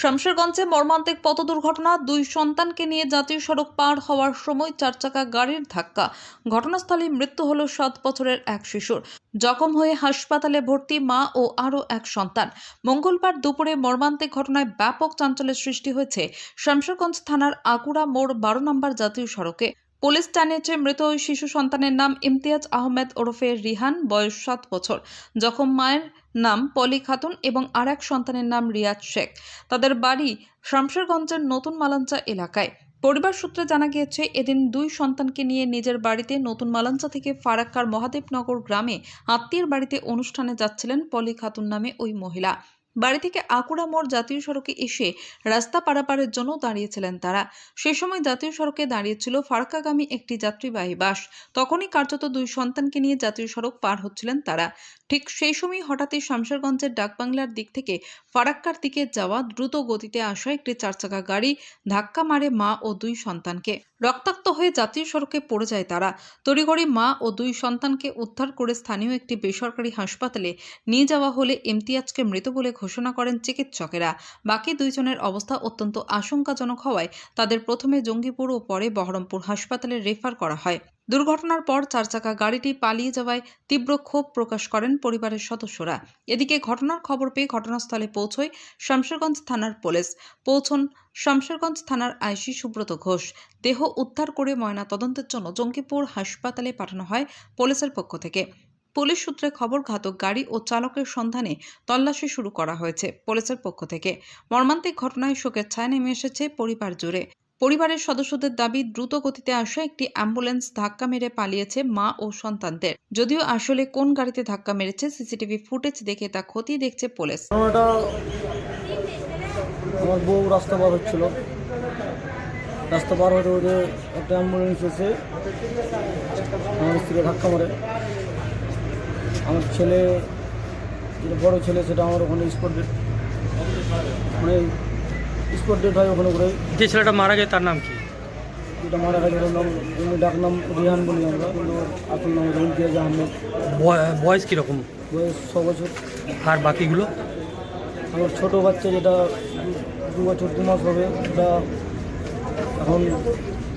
শামশেরগঞ্জে মর্মান্তিক পথ দুর্ঘটনা দুই সন্তানকে নিয়ে জাতীয় সড়ক পার হওয়ার সময় চার চাকা গাড়ির ধাক্কা। ঘটনাস্থলে মৃত্যু হল সাত বছরের এক শিশুর। জখম হয়ে হাসপাতালে ভর্তি মা ও আরও এক সন্তান। মঙ্গলবার দুপুরে মর্মান্তিক ঘটনায় ব্যাপক চাঞ্চল্যের সৃষ্টি হয়েছে শামশেরগঞ্জ থানার আকুড়া মোড় বারো নম্বর জাতীয় সড়কে। পুলিশ জানিয়েছে, মৃত ওই শিশু সন্তানের নাম ইমতিয়াজ আহমেদ ওরফে রিহান, বয়স সাত বছর। যখন মায়ের নাম পলি খাতুন এবং আর এক সন্তানের নাম রিয়াজ শেখ। তাদের বাড়ি শামশেরগঞ্জের নতুন মালাঞ্চা এলাকায়। পরিবার সূত্রে জানা গিয়েছে, এদিন দুই সন্তানকে নিয়ে নিজের বাড়িতে নতুন মালাঞ্চা থেকে ফারাক্কার মহাদেবনগর গ্রামে আত্মীয়ের বাড়িতে অনুষ্ঠানে যাচ্ছিলেন পলি খাতুন নামে ওই মহিলা। বাড়ি থেকে আকুড়া মোড় জাতীয় সড়কে এসে রাস্তা পারাপারের জন্য দাঁড়িয়েছিলেন তারা। সে সময় জাতীয় সড়কে দাঁড়িয়েছিল ফারাক্কাগামী একটি যাত্রীবাহী বাস। তখনই কার্যত দুই সন্তানকে নিয়ে জাতীয় সড়ক পার হচ্ছিলেন তারা। ঠিক সেই সময় হঠাৎই শামশেরগঞ্জের ডাকবাংলার দিক থেকে ফারাক্কার দিকে যাওয়া দ্রুত গতিতে আসা একটি চারচাকা গাড়ি ধাক্কা মারে মা ও দুই সন্তানকে। রক্তাক্ত হয়ে জাতীয় সড়কে পড়ে যায় তারা। তড়িঘড়ি মা ও দুই সন্তানকে উদ্ধার করে স্থানীয় একটি বেসরকারি হাসপাতালে নিয়ে যাওয়া হলে ইমতিয়াজকে মৃত বলে ঘোষণা করেন চিকিৎসকেরা। বাকি দুইজনের অবস্থা অত্যন্ত আশঙ্কাজনক হওয়ায় তাদের প্রথমে জঙ্গিপুর ও পরে বহরমপুর হাসপাতালে রেফার করা হয়। দুর্ঘটনার পর চার চাকা গাড়িটি পালিয়ে যাওয়ায় তীব্র ক্ষোভ প্রকাশ করেন পরিবারের সদস্যরা। এদিকে ঘটনার খবর পেয়ে ঘটনাস্থলে পৌঁছয় শামশেরগঞ্জ থানার পুলিশ। পৌঁছন শামশেরগঞ্জ থানার আইসি সুব্রত ঘোষ। দেহ উদ্ধার করে ময়না তদন্তের জন্য জঙ্গিপুর হাসপাতালে পাঠানো হয় পুলিশের পক্ষ থেকে। পুলিশ সূত্রে খবর, ঘাতক গাড়ি ও চালকের সন্ধানে তল্লাশি শুরু করা হয়েছে পুলিশের পক্ষ থেকে। মর্মান্তিক ঘটনায় শোকের ছায়া নেমে এসেছে পরিবার জুড়ে। পরিবারের সদস্যদের দাবি, দ্রুত গতিতে আসা একটি অ্যাম্বুলেন্স ধাক্কা মেরে পালিয়েছে মা ও সন্তানদের। যদিও আসলে কোন গাড়িতে ধাক্কা মেরেছে, সিসিটিভি ফুটেজ দেখে তা খতিয়ে দেখছে পুলিশ। আমার বউ রাস্তা পার হচ্ছিল। রাস্তা পার হতে হতে একটা অ্যাম্বুলেন্স এসে আমার স্ত্রীকে ধাক্কা মারে। আমার ছেলে বড় ছেলে, সেটা আমার ওখানে স্পট মানে স্পট ডেট হয় ওখানে করে। যে ছেলেটা মারা গেছে তার নাম কি? যেটা মারা গেছে ওর নাম এমনি ডাক নাম রিহান বলি আমরা কিন্তু আসল নাম হচ্ছে ইমতিয়াজ আহমেদ বয়- বয়স কীরকম? বয়স ছ বছর। আর বাকিগুলো? আমার ছোট বাচ্চা যেটা দু- বছর দু মাস হবে ওটা এখন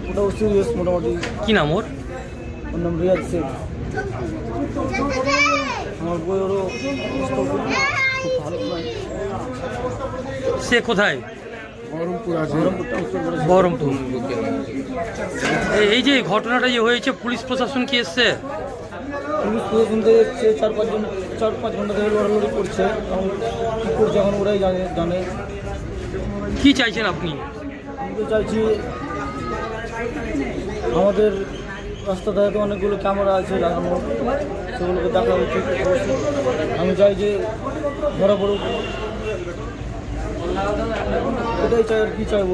ওটাও সিরিয়াস মোটামুটি। কি নাম ওর? ওর নাম রিয়াজ শেখ। আমার বইয়েরও অবস্থা খুব খুব ভালো। নয় সে কোথায়? বহরমপুর এই- এই যে ঘটনাটা যে হয়েছে পুলিশ প্রশাসন কি এসছে? পুলিশ প্রশাসন থেকে এসছে চার পাঁচজন চার পাঁচ ঘণ্টা ধরে লড়ালড়ি করছে। এবং কী করছে এখন ওরাই জানে জানে। কি চাইছেন আপনি? আমি তো চাইছি আমাদের রাস্তা ধারে তো অনেকগুলো ক্যামেরা আছে লাগানো সেগুলোকে দেখা উচিত আমি চাই যে ধরা পড়ুক। এটাই চাই আর কি চাইব।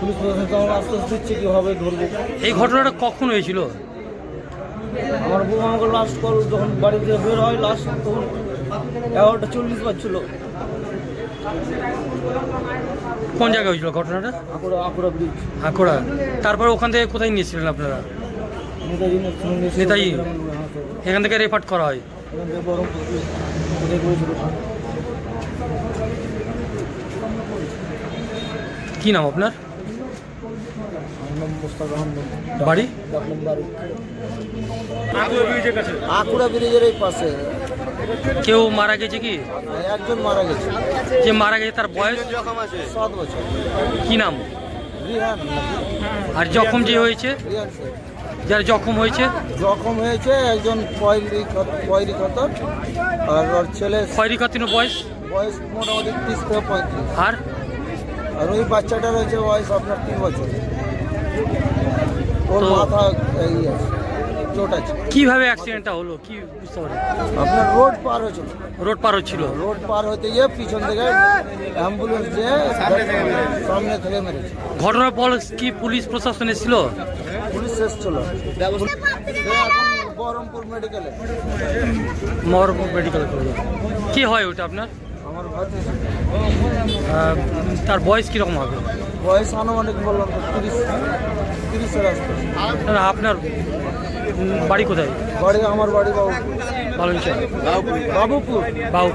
পুলিশ প্রশাসন তো আমার আস্তে আস্তে দিচ্ছে কীভাবে ধরবো। এই ঘটনাটা কখন হয়েছিল? আমার বউ আমাকে লাস্ট কল যখন বাড়ি থেকে বের হয় লাস্ট তখন এগারোটা চল্লিশ বাজছিল। কোন জায়গায় হয়েছিল ঘটনাটা? আকুড়া আকুড়া ব্রিজ হাঁকড়া তারপরে ওখান থেকে কোথায় নিয়েছিলেন আপনারা? নেতাজি এখান থেকে রেফার্ট করা হয় এখান থেকে বহরমপুর কোথায় করেছিল কি নাম আপনার? বাড়ি? আকুড়া ব্রিজের এই পাশে। কেউ মারা গেছে কি? একজন মারা গেছে। যে মারা গেছে তার বয়স? সাত বছর। কি নাম? আর জখম যে হয়েছে? যার জখম হয়েছে? জখম হয়েছে একজন পয়রি পয়রি কত আর ওর ছেলে খয়রি কাতিনো বয়স? বয়স মোটামুটি তিরিশ থেকে পঁয়ত্রিশ। আর? আর ওই বাচ্চাটা রয়েছে বয়স আপনার তিন বছর। ওর মাথা এই আছে চোট আছে। কীভাবে অ্যাক্সিডেন্টটা হলো? কি বুঝতে পারি আপনার রোড পার হয়েছিল রোড পার হচ্ছিল। রোড পার হতে গিয়ে পিছন থেকে অ্যাম্বুলেন্স যে সামনে থেকে মেরেছে। ঘটনার পর কি পুলিশ প্রশাসন এসেছিল? পুলিশ শেষ ছিল এখন বহরমপুর মেডিকেলে মর মেডিকেল কলেজ কি হয় ওটা আপনার? তার বয়স কীরকম হবে? বয়স আনুমানিক বললাম তো তিরিশ তিরিশের আশপাশে। আপনার বাড়ি কোথায়? বাড়ি আমার বাড়ি বাবুপুর। ভালো বাবুপুর। বাবু